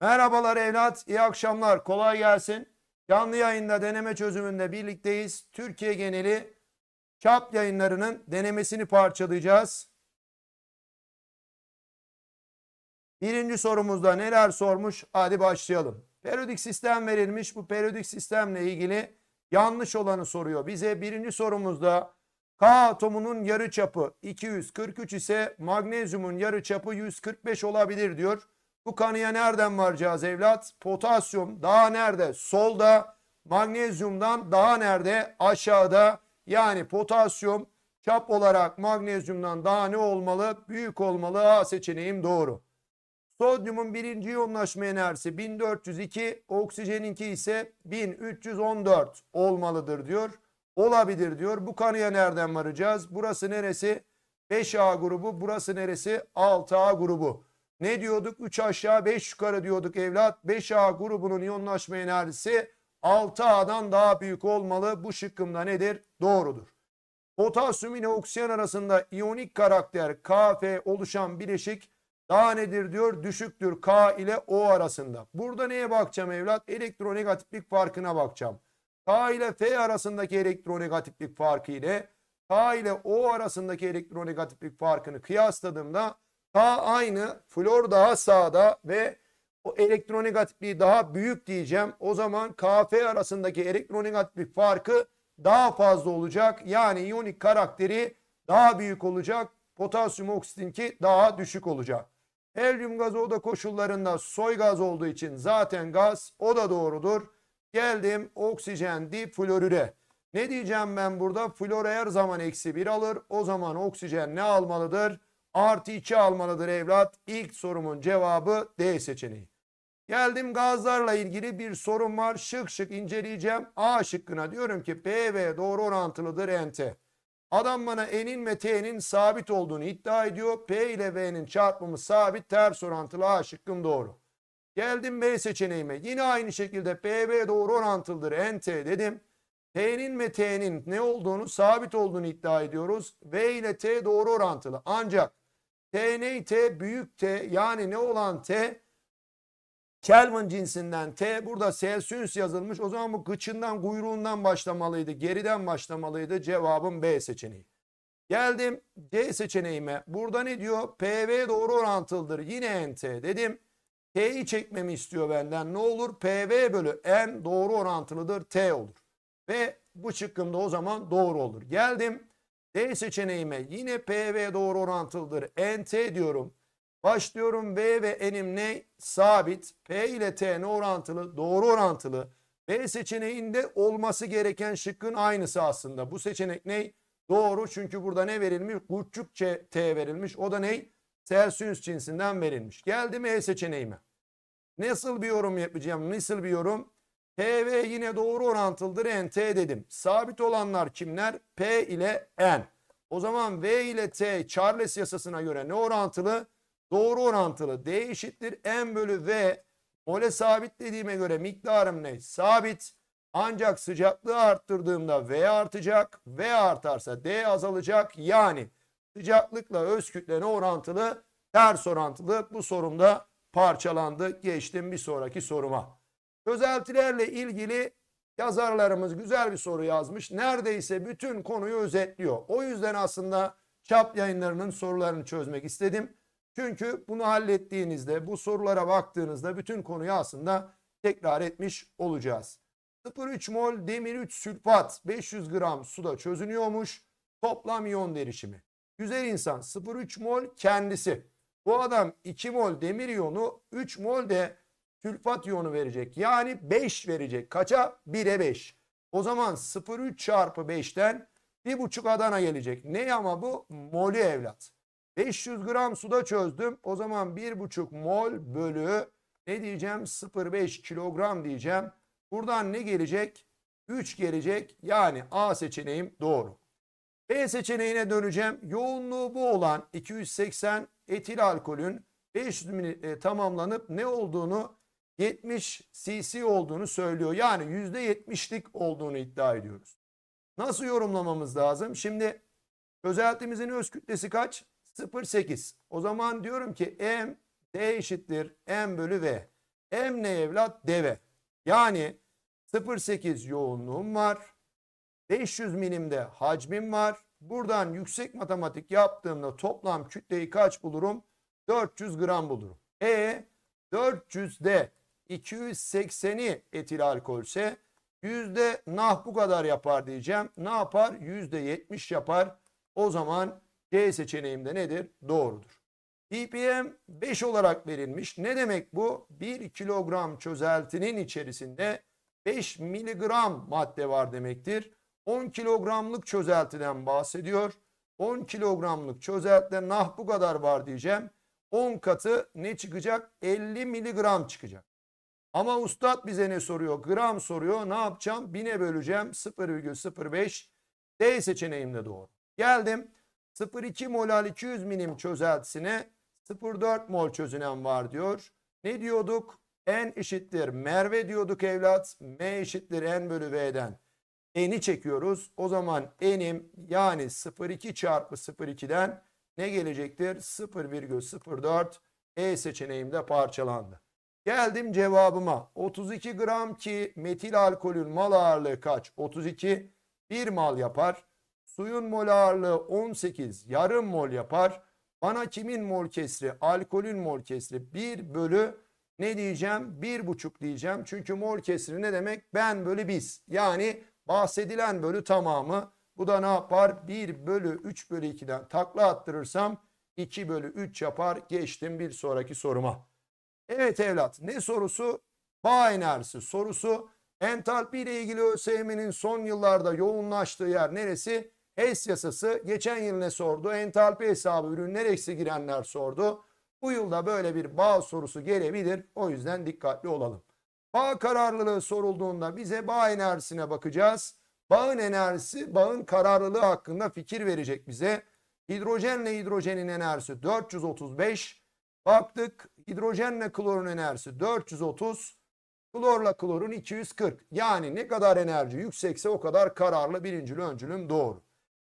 Merhabalar evlat, iyi akşamlar, kolay gelsin. Canlı yayında deneme çözümünde birlikteyiz. Türkiye geneli çap yayınlarının denemesini parçalayacağız. Birinci sorumuzda neler sormuş? Hadi başlayalım. Periyodik sistem verilmiş. Bu periyodik sistemle ilgili yanlış olanı soruyor. Bize birinci sorumuzda K atomunun yarıçapı 243 ise magnezyumun yarıçapı 145 olabilir diyor. Bu kanıya nereden varacağız evlat? Potasyum daha nerede? Solda. Magnezyumdan daha nerede? Aşağıda. Yani potasyum çap olarak magnezyumdan daha ne olmalı? Büyük olmalı. A seçeneğim doğru. Sodyumun birinci yoğunlaşma enerjisi 1402, oksijeninki ise 1314 olmalıdır diyor. Olabilir diyor. Bu kanıya nereden varacağız? Burası neresi? 5A grubu. Burası neresi? 6A grubu. Ne diyorduk? 3 aşağı 5 yukarı diyorduk evlat. 5A grubunun iyonlaşma enerjisi 6A'dan daha büyük olmalı. Bu şıkkımda nedir? Doğrudur. Potasyum ile oksijen arasında iyonik karakter Kf oluşan bileşik daha nedir diyor? Düşüktür K ile O arasında. Burada neye bakacağım evlat? Elektronegatiflik farkına bakacağım. K ile F arasındaki elektronegatiflik farkı ile K ile O arasındaki elektronegatiflik farkını kıyasladığımda K aynı, flor daha sağda ve o elektronegatifliği daha büyük diyeceğim. O zaman KF arasındaki elektronegatiflik farkı daha fazla olacak. Yani iyonik karakteri daha büyük olacak. Potasyum oksitinki daha düşük olacak. Helyum gazı oda koşullarında soy gaz olduğu için zaten gaz o da doğrudur. Geldim oksijen diflorüre. Ne diyeceğim ben burada? Flor her zaman eksi 1 alır. O zaman oksijen ne almalıdır? Artı 2 almalıdır evlat. İlk sorumun cevabı D seçeneği. Geldim gazlarla ilgili bir sorun var. Şık şık inceleyeceğim. A şıkkına diyorum ki PV doğru orantılıdır NT. Adam bana N'in ve T'nin sabit olduğunu iddia ediyor. P ile V'nin çarpımı sabit ters orantılı A şıkkım doğru. Geldim B seçeneğime. Yine aynı şekilde PV doğru orantılıdır NT dedim. T'nin ve T'nin ne olduğunu sabit olduğunu iddia ediyoruz. V ile T doğru orantılı. Ancak T ne T büyük T yani ne olan T Kelvin cinsinden T burada Celsius yazılmış. O zaman bu gıçından kuyruğundan başlamalıydı. Geriden başlamalıydı. Cevabım B seçeneği. Geldim C seçeneğime. Burada ne diyor? PV doğru orantılıdır. Yine NT dedim. T'yi çekmemi istiyor benden. Ne olur? PV bölü N doğru orantılıdır. T olur. Ve bu çıkkımda o zaman doğru olur. Geldim D seçeneğime. Yine PV doğru orantılıdır. NT diyorum. Başlıyorum V ve N'im ne? Sabit. P ile T ne orantılı? Doğru orantılı. B seçeneğinde olması gereken şıkkın aynısı aslında. Bu seçenek ne? Doğru çünkü burada ne verilmiş? Küçük T verilmiş. O da ne? Celsius cinsinden verilmiş. Geldim E seçeneğime. Nasıl bir yorum yapacağım? Nasıl bir yorum? PV yine doğru orantılıdır NT dedim. Sabit olanlar kimler? P ile N. O zaman V ile T Charles yasasına göre ne orantılı? Doğru orantılı. D eşittir M bölü V. Mole sabit dediğime göre miktarım ne? Sabit. Ancak sıcaklığı arttırdığımda V artacak. V artarsa D azalacak. Yani sıcaklıkla öz kütle ne orantılı? Ters orantılı. Bu sorumda parçalandı. Geçtim bir sonraki soruma. Çözeltilerle ilgili yazarlarımız güzel bir soru yazmış. Neredeyse bütün konuyu özetliyor. O yüzden aslında çap yayınlarının sorularını çözmek istedim. Çünkü bunu hallettiğinizde, bu sorulara baktığınızda bütün konuyu aslında tekrar etmiş olacağız. 0,3 mol demir 3 sülfat 500 gram suda çözünüyormuş. Toplam iyon derişimi. Güzel insan 0,3 mol kendisi. Bu adam 2 mol demir iyonu 3 mol de sülfat iyonu verecek. Yani 5 verecek. Kaça? 1'e 5. O zaman 0,3 çarpı 5'ten 1,5 Adana gelecek. Ne ama bu? Molü evlat. 500 gram suda çözdüm. O zaman 1,5 mol bölü ne diyeceğim? 0,5 kilogram diyeceğim. Buradan ne gelecek? 3 gelecek. Yani A seçeneğim doğru. B seçeneğine döneceğim. Yoğunluğu bu olan 280 etil alkolün 500 ml e, tamamlanıp ne olduğunu 70 cc olduğunu söylüyor. Yani %70'lik olduğunu iddia ediyoruz. Nasıl yorumlamamız lazım? Şimdi çözeltimizin öz kütlesi kaç? 0,8. O zaman diyorum ki M D eşittir M bölü V. M ne evlat? Deve. Yani 0.8 yoğunluğum var. 500 milimde hacmim var. Buradan yüksek matematik yaptığımda toplam kütleyi kaç bulurum? 400 gram bulurum. E 400'de 280'i etil alkolse yüzde nah bu kadar yapar diyeceğim. Ne yapar? Yüzde 70 yapar. O zaman C seçeneğimde nedir? Doğrudur. ppm 5 olarak verilmiş. Ne demek bu? 1 kilogram çözeltinin içerisinde 5 miligram madde var demektir. 10 kilogramlık çözeltiden bahsediyor. 10 kilogramlık çözeltide nah bu kadar var diyeceğim. 10 katı ne çıkacak? 50 miligram çıkacak. Ama ustad bize ne soruyor? Gram soruyor. Ne yapacağım? 1000'e böleceğim. 0,05. D seçeneğimde doğru. Geldim. 0,2 molal 200 milim çözeltisine 0,4 mol çözünen var diyor. Ne diyorduk? N eşittir Merve diyorduk evlat. M eşittir N bölü V'den. N'i çekiyoruz. O zaman N'im yani 0,2 çarpı 0,2'den ne gelecektir? 0,04 E seçeneğimde parçalandı. Geldim cevabıma. 32 gram ki metil alkolün mal ağırlığı kaç? 32. 1 mal yapar. Suyun mol ağırlığı 18. Yarım mol yapar. Bana kimin mol kesri? Alkolün mol kesri 1 bölü ne diyeceğim? 1,5 diyeceğim. Çünkü mol kesri ne demek? Ben bölü biz. Yani bahsedilen bölü tamamı. Bu da ne yapar? 1 bölü 3 bölü 2'den takla attırırsam 2 bölü 3 yapar. Geçtim bir sonraki soruma. Evet evlat ne sorusu? Bağ enerjisi sorusu. Entalpi ile ilgili ÖSYM'nin son yıllarda yoğunlaştığı yer neresi? HES yasası. Geçen yıl ne sordu? Entalpi hesabı ürünler eksi girenler sordu. Bu yılda böyle bir bağ sorusu gelebilir. O yüzden dikkatli olalım. Bağ kararlılığı sorulduğunda bize bağ enerjisine bakacağız. Bağın enerjisi, bağın kararlılığı hakkında fikir verecek bize. Hidrojenle hidrojenin enerjisi 435. Baktık hidrojenle klorun enerjisi 430. Klorla klorun 240. Yani ne kadar enerji yüksekse o kadar kararlı birincil öncülüm doğru.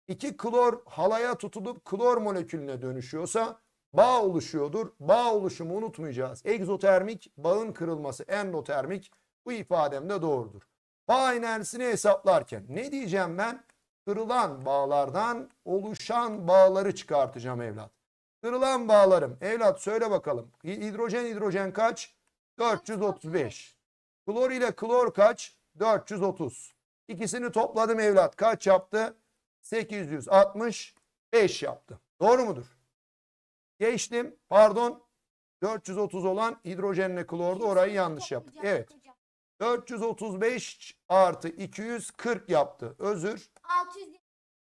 İki klor halaya tutulup klor molekülüne dönüşüyorsa bağ oluşuyordur. Bağ oluşumu unutmayacağız. Egzotermik bağın kırılması endotermik bu ifadem de doğrudur. Bağ enerjisini hesaplarken ne diyeceğim ben? Kırılan bağlardan oluşan bağları çıkartacağım evlat. Kırılan bağlarım. Evlat söyle bakalım. Hidrojen hidrojen kaç? 435. Klor ile klor kaç? 430. İkisini topladım evlat. Kaç yaptı? 865 yaptı. Doğru mudur? Geçtim. Pardon. 430 olan hidrojenle klordu. Orayı yanlış yaptık. Evet. 435 artı 240 yaptı. Özür. 600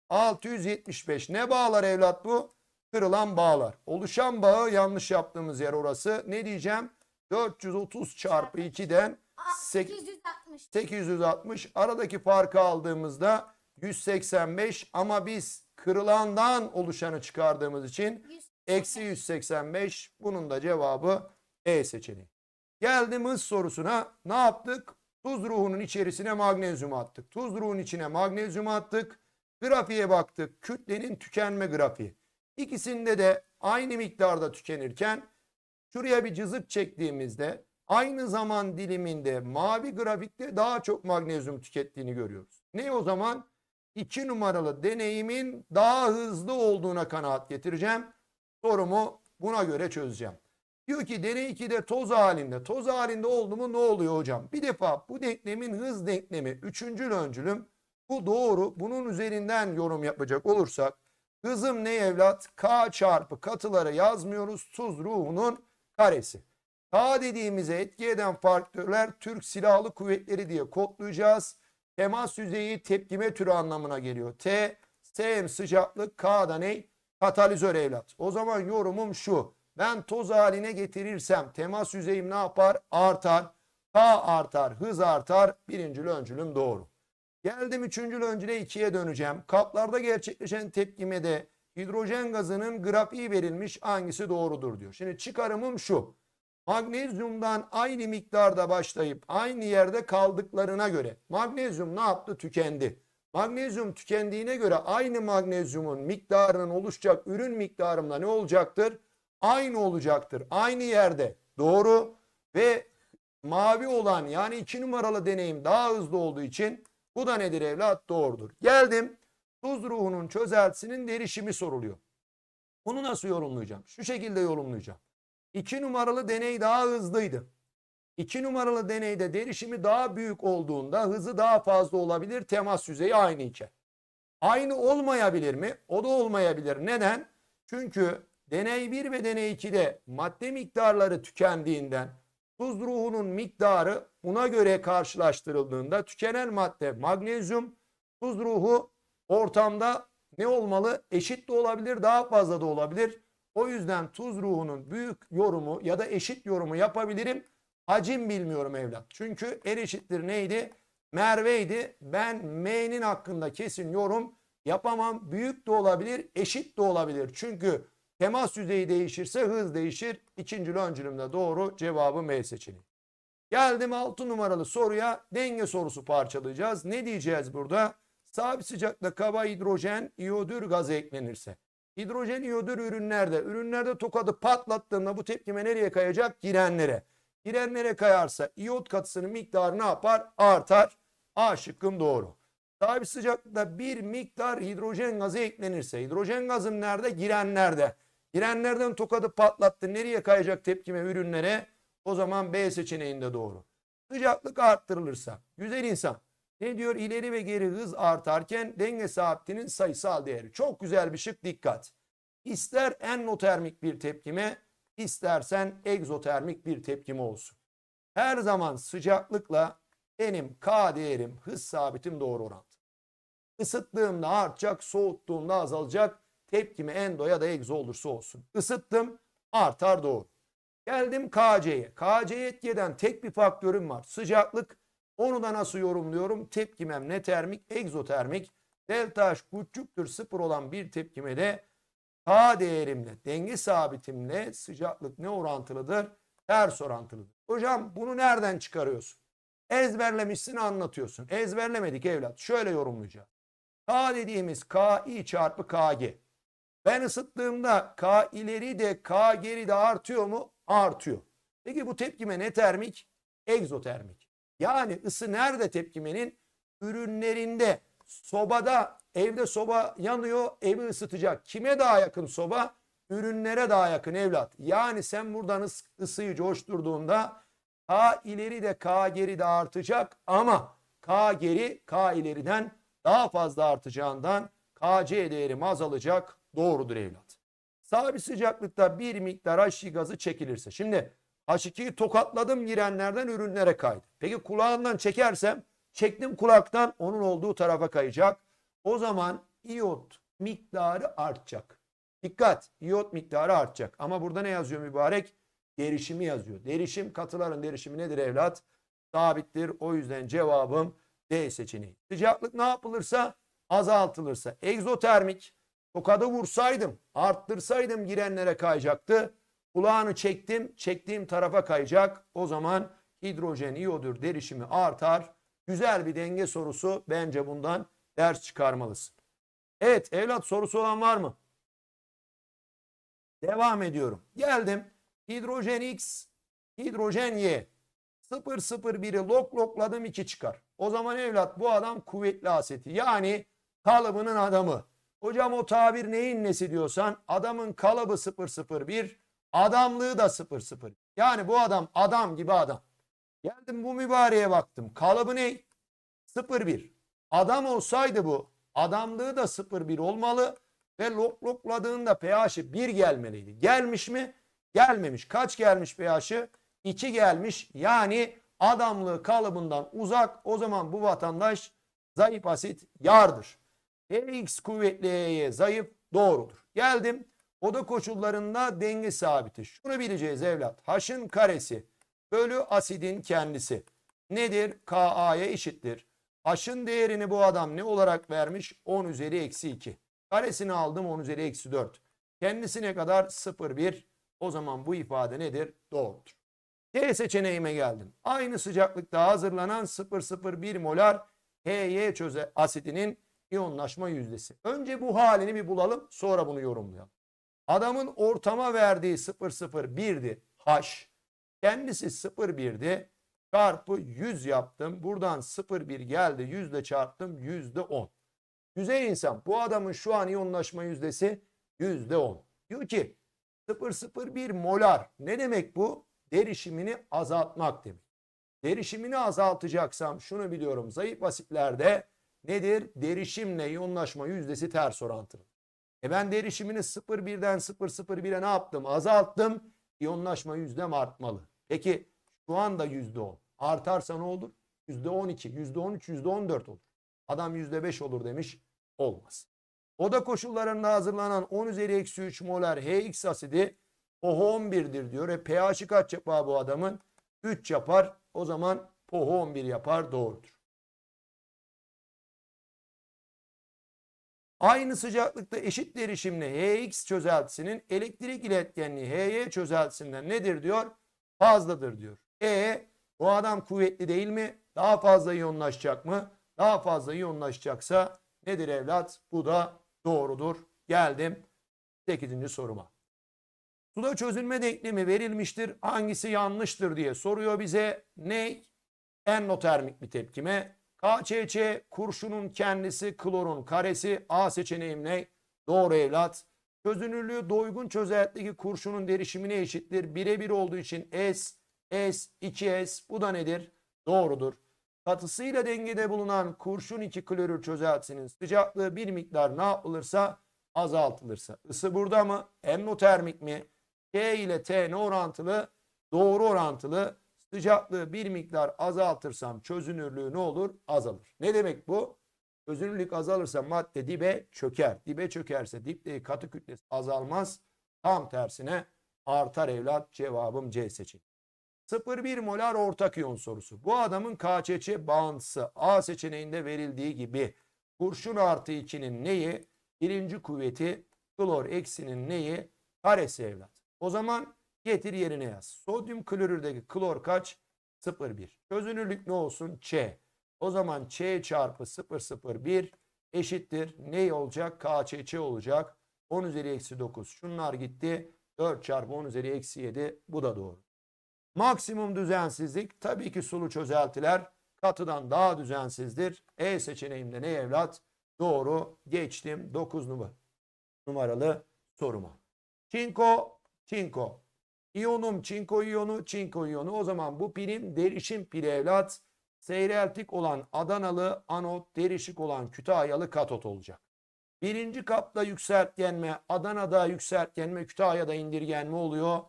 675. Ne bağlar evlat bu? Kırılan bağlar. Oluşan bağı yanlış yaptığımız yer orası. Ne diyeceğim? 430 çarpı 2'den Sek- 860. 860. Aradaki farkı aldığımızda 185 ama biz kırılandan oluşanı çıkardığımız için 100. eksi 185. Bunun da cevabı E seçeneği. Geldim hız sorusuna. Ne yaptık? Tuz ruhunun içerisine magnezyum attık. Tuz ruhun içine magnezyum attık. Grafiğe baktık. Kütlenin tükenme grafiği. İkisinde de aynı miktarda tükenirken şuraya bir cızık çektiğimizde aynı zaman diliminde mavi grafikte daha çok magnezyum tükettiğini görüyoruz. Ne o zaman? 2 numaralı deneyimin daha hızlı olduğuna kanaat getireceğim. Sorumu buna göre çözeceğim. Diyor ki deney 2'de toz halinde. Toz halinde oldu mu ne oluyor hocam? Bir defa bu denklemin hız denklemi üçüncül öncülüm. Bu doğru. Bunun üzerinden yorum yapacak olursak hızım ne evlat? K çarpı katıları yazmıyoruz. Tuz ruhunun karesi. K dediğimize etki eden faktörler Türk Silahlı Kuvvetleri diye kodlayacağız. Temas yüzeyi tepkime türü anlamına geliyor. T, Sm sıcaklık, K da ne? Katalizör evlat. O zaman yorumum şu. Ben toz haline getirirsem temas yüzeyim ne yapar? Artar. K artar, hız artar. Birincil öncülüm doğru. Geldim üçüncül öncüle ikiye döneceğim. Kaplarda gerçekleşen tepkimede hidrojen gazının grafiği verilmiş hangisi doğrudur diyor. Şimdi çıkarımım şu. Magnezyumdan aynı miktarda başlayıp aynı yerde kaldıklarına göre magnezyum ne yaptı? Tükendi. Magnezyum tükendiğine göre aynı magnezyumun miktarının oluşacak ürün miktarımla ne olacaktır? Aynı olacaktır. Aynı yerde. Doğru. Ve mavi olan yani 2 numaralı deneyim daha hızlı olduğu için bu da nedir evlat? Doğrudur. Geldim. Tuz ruhunun çözeltisinin derişimi soruluyor. Bunu nasıl yorumlayacağım? Şu şekilde yorumlayacağım. 2 numaralı deney daha hızlıydı. 2 numaralı deneyde derişimi daha büyük olduğunda hızı daha fazla olabilir. Temas yüzeyi aynı iken. Aynı olmayabilir mi? O da olmayabilir. Neden? Çünkü deney 1 ve deney 2'de madde miktarları tükendiğinden tuz ruhunun miktarı buna göre karşılaştırıldığında tükenen madde magnezyum, tuz ruhu ortamda ne olmalı? Eşit de olabilir, daha fazla da olabilir. O yüzden tuz ruhunun büyük yorumu ya da eşit yorumu yapabilirim. Hacim bilmiyorum evlat. Çünkü en eşittir neydi? Merve'ydi. Ben M'nin hakkında kesin yorum yapamam. Büyük de olabilir, eşit de olabilir. Çünkü temas yüzeyi değişirse hız değişir. İkinci öncülümde doğru cevabı M seçeneği. Geldim 6 numaralı soruya denge sorusu parçalayacağız. Ne diyeceğiz burada? Sabit sıcakta kaba hidrojen iyodür gazı eklenirse. Hidrojen iyodür ürünlerde. Ürünlerde tokadı patlattığında bu tepkime nereye kayacak? Girenlere. Girenlere kayarsa iyot katısının miktarı ne yapar? Artar. A şıkkım doğru. Sabit sıcaklıkta bir miktar hidrojen gazı eklenirse. Hidrojen gazım nerede? Girenlerde. Girenlerden tokadı patlattı. Nereye kayacak tepkime ürünlere? O zaman B seçeneğinde doğru. Sıcaklık arttırılırsa. Güzel insan. Ne diyor? İleri ve geri hız artarken denge sabitinin sayısal değeri. Çok güzel bir şık dikkat. İster endotermik bir tepkime, istersen egzotermik bir tepkime olsun. Her zaman sıcaklıkla benim K değerim, hız sabitim doğru orantılı. Isıttığımda artacak, soğuttuğumda azalacak. Tepkimi endo ya da egzo olursa olsun. Isıttım, artar doğru. Geldim KC'ye. KC'ye etki eden tek bir faktörüm var. Sıcaklık. Onu da nasıl yorumluyorum? Tepkimem ne termik? Egzotermik. Delta H küçüktür sıfır olan bir tepkimede K değerimle, denge sabitimle sıcaklık ne orantılıdır? Ters orantılıdır. Hocam bunu nereden çıkarıyorsun? Ezberlemişsin anlatıyorsun. Ezberlemedik evlat. Şöyle yorumlayacağız. K dediğimiz KI çarpı KG. Ben ısıttığımda K ileri de K geri de artıyor mu? Artıyor. Peki bu tepkime ne termik? Egzotermik. Yani ısı nerede tepkimenin? Ürünlerinde, sobada, evde soba yanıyor, evi ısıtacak. Kime daha yakın soba? Ürünlere daha yakın evlat. Yani sen buradan ıs- ısıyı coşturduğunda K ileri de K geri de artacak ama K geri K ileriden daha fazla artacağından KC değerim azalacak. Doğrudur evlat. Sabit sıcaklıkta bir miktar H2 gazı çekilirse. Şimdi H2'yi tokatladım girenlerden ürünlere kaydı. Peki kulağından çekersem çektim kulaktan onun olduğu tarafa kayacak. O zaman iyot miktarı artacak. Dikkat iyot miktarı artacak. Ama burada ne yazıyor mübarek? Derişimi yazıyor. Derişim katıların derişimi nedir evlat? Sabittir. O yüzden cevabım D seçeneği. Sıcaklık ne yapılırsa azaltılırsa. Egzotermik tokadı vursaydım arttırsaydım girenlere kayacaktı. Kulağını çektim çektiğim tarafa kayacak. O zaman hidrojen iyodür derişimi artar. Güzel bir denge sorusu bence bundan ders çıkarmalısın. Evet evlat sorusu olan var mı? Devam ediyorum. Geldim. Hidrojen X, hidrojen Y. 001'i lok lokladım 2 çıkar. O zaman evlat bu adam kuvvetli aseti. Yani kalıbının adamı. Hocam o tabir neyin nesi diyorsan adamın kalıbı 001, adamlığı da 00. Yani bu adam adam gibi adam. Geldim bu mübareğe baktım. Kalıbı ne? 01. Adam olsaydı bu adamlığı da 01 olmalı ve lok lokladığında pH'i 1 gelmeliydi. Gelmiş mi? Gelmemiş. Kaç gelmiş pH'i? 2 gelmiş. Yani adamlığı kalıbından uzak. O zaman bu vatandaş zayıf asit yardır. X kuvvetli E'ye zayıf doğrudur. Geldim. Oda koşullarında denge sabiti. Şunu bileceğiz evlat. H'ın karesi bölü asidin kendisi. Nedir? KA'ya eşittir. H'ın değerini bu adam ne olarak vermiş? 10 üzeri eksi 2. Karesini aldım 10 üzeri eksi 4. Kendisine kadar 0,1. O zaman bu ifade nedir? Doğrudur. D seçeneğime geldim. Aynı sıcaklıkta hazırlanan 0,01 molar HY çöze asidinin iyonlaşma yüzdesi. Önce bu halini bir bulalım sonra bunu yorumlayalım. Adamın ortama verdiği 001'di H. Kendisi 01'di. çarpı 100 yaptım. Buradan 0,1 geldi. 100 ile çarptım. %10. Güzel insan. Bu adamın şu an iyonlaşma yüzdesi %10. Diyor ki 0,01 molar. Ne demek bu? Derişimini azaltmak demek. Derişimini azaltacaksam şunu biliyorum. Zayıf asitlerde nedir? Derişimle iyonlaşma yüzdesi ters orantılı. E ben derişimini 0,1'den 0,01'e ne yaptım? Azalttım. İyonlaşma yüzdem artmalı. Peki şu anda %10. Artarsa ne olur? %12, %13, %14 olur. Adam %5 olur demiş. Olmaz. Oda koşullarında hazırlanan 10 üzeri eksi 3 molar HX asidi pH 11'dir diyor. E pH'i kaç yapar bu adamın? 3 yapar. O zaman pH 11 yapar. Doğrudur. Aynı sıcaklıkta eşit derişimli HX çözeltisinin elektrik iletkenliği HY çözeltisinden nedir diyor? Fazladır diyor. E bu adam kuvvetli değil mi? Daha fazla iyonlaşacak mı? Daha fazla iyonlaşacaksa nedir evlat? Bu da doğrudur. Geldim 8. soruma. Suda çözülme denklemi verilmiştir. Hangisi yanlıştır diye soruyor bize. Ne? Endotermik bir tepkime. KÇC kurşunun kendisi klorun karesi. A seçeneğim ne? Doğru evlat. Çözünürlüğü doygun çözeltideki kurşunun derişimine eşittir. Birebir olduğu için S, S, 2S bu da nedir? Doğrudur. Katısıyla dengede bulunan kurşun 2 klorür çözeltisinin sıcaklığı bir miktar ne yapılırsa azaltılırsa. Isı burada mı? Endotermik mi? K ile T ne orantılı? Doğru orantılı. Sıcaklığı bir miktar azaltırsam çözünürlüğü ne olur? Azalır. Ne demek bu? Çözünürlük azalırsa madde dibe çöker. Dibe çökerse dipteki katı kütlesi azalmaz. Tam tersine artar evlat. Cevabım C seçeneği. 0,1 molar ortak iyon sorusu. Bu adamın KÇÇ bağıntısı A seçeneğinde verildiği gibi kurşun artı 2'nin neyi? Birinci kuvveti klor eksinin neyi? Karesi evlat. O zaman getir yerine yaz. Sodyum klorürdeki klor kaç? 0,1. Çözünürlük ne olsun? Ç. O zaman Ç çarpı 0,01 eşittir. Ne olacak? KÇÇ olacak. 10 üzeri eksi 9. Şunlar gitti. 4 çarpı 10 üzeri eksi 7. Bu da doğru. Maksimum düzensizlik tabii ki sulu çözeltiler katıdan daha düzensizdir. E seçeneğimde ne evlat? Doğru. Geçtim 9 numara numaralı soruma. Çinko, çinko. İyonum çinko iyonu, çinko iyonu. O zaman bu pilim derişim pili evlat. Seyreltik olan Adanalı anot, derişik olan Kütahyalı katot olacak. Birinci kapta yükseltgenme, Adana'da yükseltgenme, Kütahya'da indirgenme oluyor.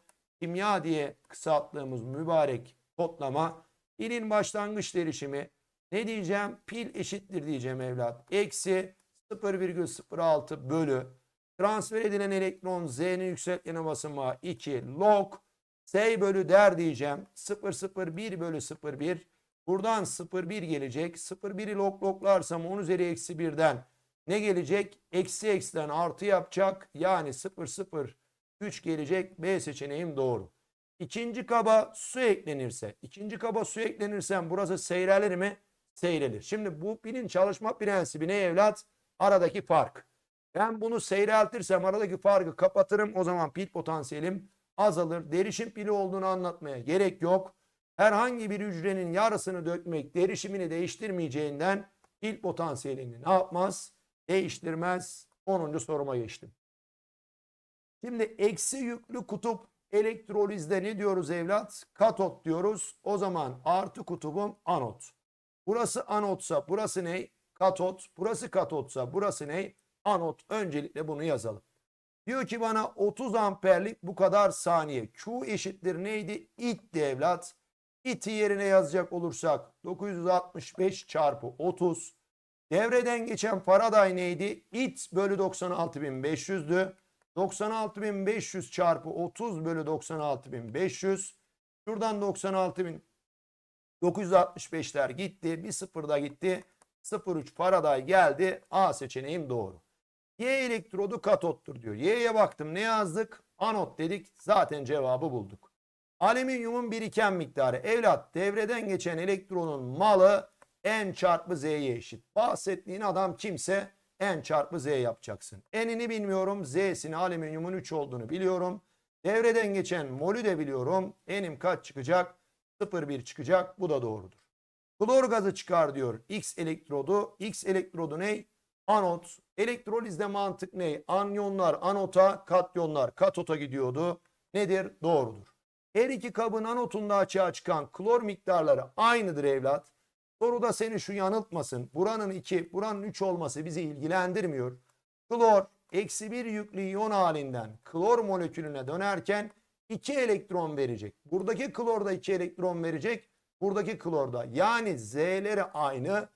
Kimya diye kısalttığımız mübarek kodlama. Pilin başlangıç derişimi ne diyeceğim? Pil eşittir diyeceğim evlat. Eksi 0,06 bölü transfer edilen elektron Z'nin yükseltgene basamağı 2 log S bölü der diyeceğim. 0,01 bölü 0,1 buradan 0,1 gelecek. 0,1'i log loglarsam 10 üzeri eksi 1'den ne gelecek? Eksi eksiden artı yapacak. Yani 0,03 gelecek. B seçeneğim doğru. İkinci kaba su eklenirse, ikinci kaba su eklenirse burası seyrelir mi? Seyrelir. Şimdi bu pilin çalışma prensibi ne evlat? Aradaki fark. Ben bunu seyreltirsem aradaki farkı kapatırım. O zaman pil potansiyelim azalır. Derişim pili olduğunu anlatmaya gerek yok. Herhangi bir hücrenin yarısını dökmek derişimini değiştirmeyeceğinden pil potansiyelini ne yapmaz? Değiştirmez. 10. soruma geçtim. Şimdi eksi yüklü kutup elektrolizde ne diyoruz evlat? Katot diyoruz. O zaman artı kutubum anot. Burası anotsa burası ne? Katot. Burası katotsa burası ne? Anot. Öncelikle bunu yazalım. Diyor ki bana 30 amperlik bu kadar saniye. Q eşittir neydi? İtti evlat. İti yerine yazacak olursak 965 çarpı 30. Devreden geçen Faraday neydi? İt bölü 96.500'dü. 96.500 çarpı 30 bölü 96.500. Şuradan 96.965'ler gitti. Bir sıfır da gitti. 0,3 Faraday geldi. A seçeneğim doğru. Y elektrodu katottur diyor. Y'ye baktım ne yazdık? Anot dedik. Zaten cevabı bulduk. Alüminyumun biriken miktarı. Evlat devreden geçen elektronun malı N çarpı Z'ye eşit. Bahsettiğin adam kimse N çarpı Z yapacaksın. N'ini bilmiyorum. Z'sini alüminyumun 3 olduğunu biliyorum. Devreden geçen molü de biliyorum. N'im kaç çıkacak? 0,1 çıkacak. Bu da doğrudur. Klor gazı çıkar diyor. X elektrodu. X elektrodu ne? Anot. Elektrolizde mantık ne? Anyonlar anota, katyonlar katota gidiyordu. Nedir? Doğrudur. Her iki kabın anotunda açığa çıkan klor miktarları aynıdır evlat. Soruda seni şu yanıltmasın. Buranın 2, buranın 3 olması bizi ilgilendirmiyor. Klor eksi 1 yüklü iyon halinden klor molekülüne dönerken 2 elektron verecek. Buradaki klor da 2 elektron verecek. Buradaki klorda yani Z'leri aynı.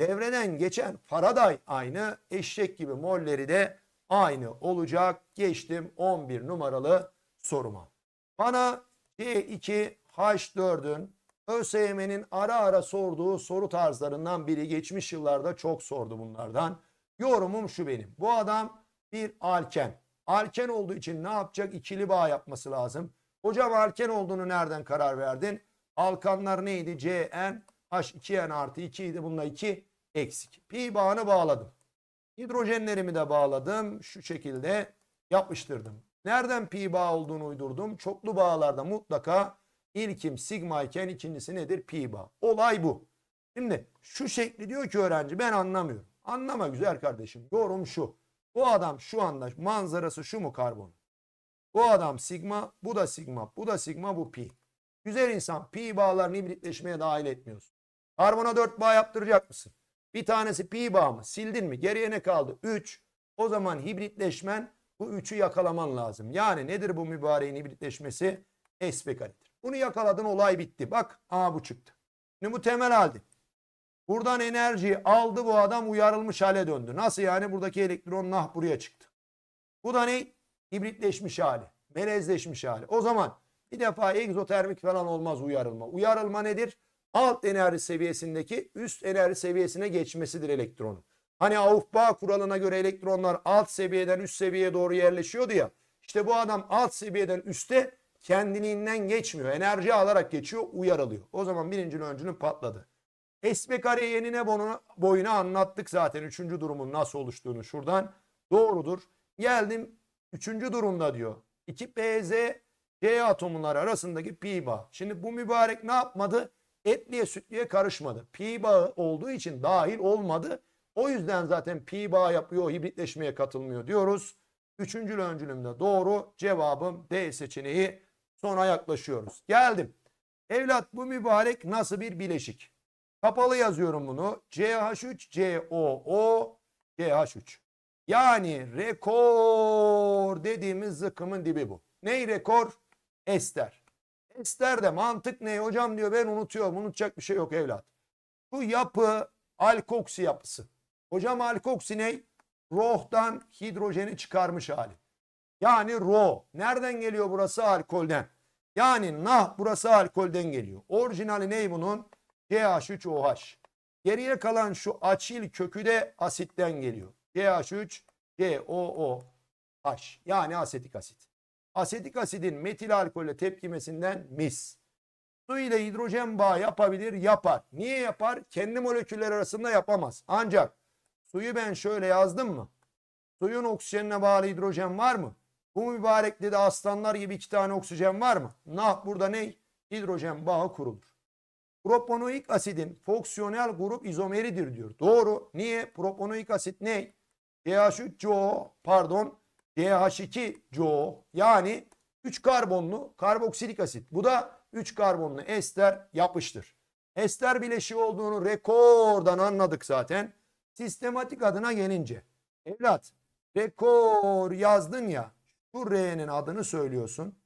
Devreden geçen Faraday aynı. Eşek gibi molleri de aynı olacak. Geçtim 11 numaralı soruma. Bana C2 H4'ün ÖSYM'nin ara ara sorduğu soru tarzlarından biri. Geçmiş yıllarda çok sordu bunlardan. Yorumum şu benim. Bu adam bir alken. Alken olduğu için ne yapacak? İkili bağ yapması lazım. Hocam alken olduğunu nereden karar verdin? Alkanlar neydi? CN H2N artı 2 idi. Bununla 2 eksik. Pi bağını bağladım. Hidrojenlerimi de bağladım. Şu şekilde yapıştırdım. Nereden pi bağ olduğunu uydurdum. Çoklu bağlarda mutlaka ilkim sigma iken ikincisi nedir? Pi bağ. Olay bu. Şimdi şu şekli diyor ki öğrenci ben anlamıyorum. Anlama güzel kardeşim. Yorum şu. Bu adam şu anda manzarası şu mu karbon? Bu adam sigma, bu da sigma, bu da sigma, bu pi. Güzel insan pi bağlarını hibritleşmeye dahil etmiyorsun. Karbona 4 bağ yaptıracak mısın? Bir tanesi pi bağ mı? Sildin mi? Geriye ne kaldı? 3. O zaman hibritleşmen bu 3'ü yakalaman lazım. Yani nedir bu mübareğin hibritleşmesi? SP karedir. Bunu yakaladın olay bitti. Bak aa bu çıktı. Şimdi bu temel halde. Buradan enerjiyi aldı bu adam uyarılmış hale döndü. Nasıl yani? Buradaki elektron nah buraya çıktı. Bu da ne? Hibritleşmiş hali. Melezleşmiş hali. O zaman bir defa egzotermik falan olmaz uyarılma. Uyarılma nedir? Alt enerji seviyesindeki üst enerji seviyesine geçmesidir elektronun. Hani Aufbau kuralına göre elektronlar alt seviyeden üst seviyeye doğru yerleşiyordu ya. İşte bu adam alt seviyeden üste kendiliğinden geçmiyor. Enerji alarak geçiyor, uyarılıyor. O zaman birinci öncünün patladı. SP kare yenine boyuna, anlattık zaten üçüncü durumun nasıl oluştuğunu şuradan. Doğrudur. Geldim üçüncü durumda diyor. 2 PZ C atomlar arasındaki pi bağı. Şimdi bu mübarek ne yapmadı? Etliye sütliye karışmadı. Pi bağı olduğu için dahil olmadı. O yüzden zaten pi bağ yapıyor, hibritleşmeye katılmıyor diyoruz. Üçüncü öncülümde doğru cevabım D seçeneği. Sona yaklaşıyoruz. Geldim. Evlat bu mübarek nasıl bir bileşik? Kapalı yazıyorum bunu. CH3, COO, CH3. Yani rekor dediğimiz zıkkımın dibi bu. Ney rekor? Ester. Ester de mantık ne hocam diyor ben unutuyorum. Unutacak bir şey yok evlat. Bu yapı alkoksi yapısı. Hocam alkoksi ne? Roh'tan hidrojeni çıkarmış hali. Yani ro. Nereden geliyor burası? Alkolden. Yani nah burası alkolden geliyor. Orijinali ne bunun? CH3OH. Geriye kalan şu açil kökü de asitten geliyor. CH3 COOH. Yani asetik asit. Asetik asidin metil alkolle tepkimesinden mis. Su ile hidrojen bağı yapabilir, yapar. Niye yapar? Kendi moleküller arasında yapamaz. Ancak suyu ben şöyle yazdım mı? Suyun oksijenine bağlı hidrojen var mı? Bu mübarekte de aslanlar gibi iki tane oksijen var mı? Nah burada ne? Hidrojen bağı kurulur. Proponoik asidin fonksiyonel grup izomeridir diyor. Doğru. Niye? Proponoik asit ne? CH3CO pardon CH2CO yani 3 karbonlu karboksilik asit. Bu da 3 karbonlu ester yapıştır. Ester bileşiği olduğunu rekordan anladık zaten. Sistematik adına gelince. Evlat rekor yazdın ya şu R'nin adını söylüyorsun.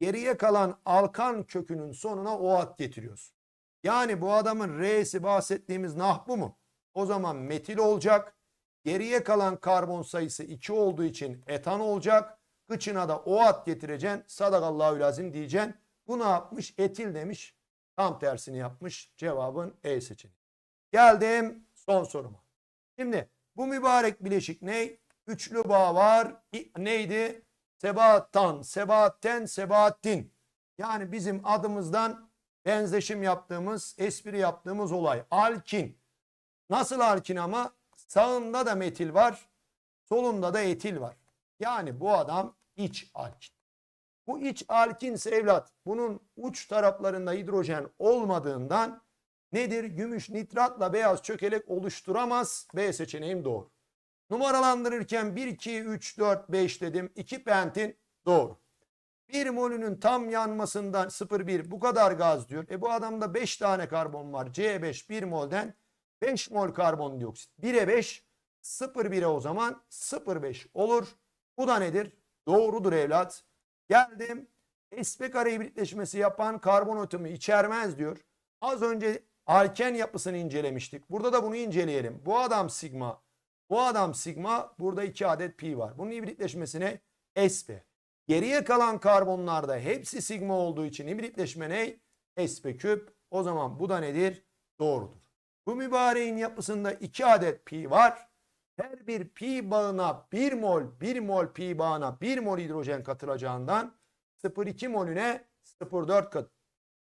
Geriye kalan alkan kökünün sonuna o ad getiriyorsun. Yani bu adamın R'si bahsettiğimiz nah bu mu? O zaman metil olacak. Geriye kalan karbon sayısı 2 olduğu için etan olacak. Kıçına da o at getireceksin. Sadakallahü lazim diyeceksin. Bu ne yapmış? Etil demiş. Tam tersini yapmış. Cevabın E seçeneği. Geldim son soruma. Şimdi bu mübarek bileşik ne? Üçlü bağ var. Neydi? Sebaattan, sebatten, sebaattin. Yani bizim adımızdan benzeşim yaptığımız, espri yaptığımız olay. Alkin. Nasıl alkin ama? Sağında da metil var, solunda da etil var. Yani bu adam iç alkin. Bu iç alkinse evlat bunun uç taraflarında hidrojen olmadığından nedir? Gümüş nitratla beyaz çökelek oluşturamaz. B seçeneğim doğru. Numaralandırırken 1, 2, 3, 4, 5 dedim. 2 pentin doğru. 1 molünün tam yanmasından 0,1 bu kadar gaz diyor. E bu adamda 5 tane karbon var. C5 1 molden 5 mol karbondioksit. 1'e 5 0,1'e o zaman 0,5 olur. Bu da nedir? Doğrudur evlat. Geldim. sp kare hibritleşmesi yapan karbon atomu içermez diyor. Az önce alken yapısını incelemiştik. Burada da bunu inceleyelim. Bu adam sigma. Bu adam sigma. Burada 2 adet pi var. Bunun hibritleşmesine sp. Geriye kalan karbonlarda hepsi sigma olduğu için hibritleşme ne? sp küp. O zaman bu da nedir? Doğrudur. Bu mübareğin yapısında 2 adet pi var. Her bir pi bağına 1 mol, 1 mol pi bağına 1 mol hidrojen katılacağından 0,2 molüne 0,4 kat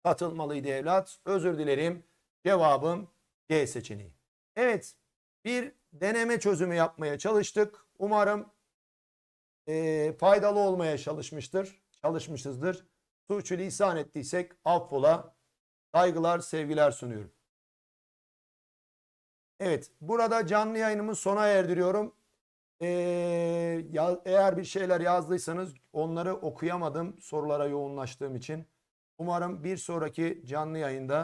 katılmalıydı evlat. Özür dilerim. Cevabım C seçeneği. Evet bir deneme çözümü yapmaya çalıştık. Umarım eee, faydalı olmaya çalışmıştır. Çalışmışızdır. Suçu lisan ettiysek affola. Saygılar, sevgiler sunuyorum. Evet, burada canlı yayınımı sona erdiriyorum. Ee, ya- eğer bir şeyler yazdıysanız onları okuyamadım sorulara yoğunlaştığım için. Umarım bir sonraki canlı yayında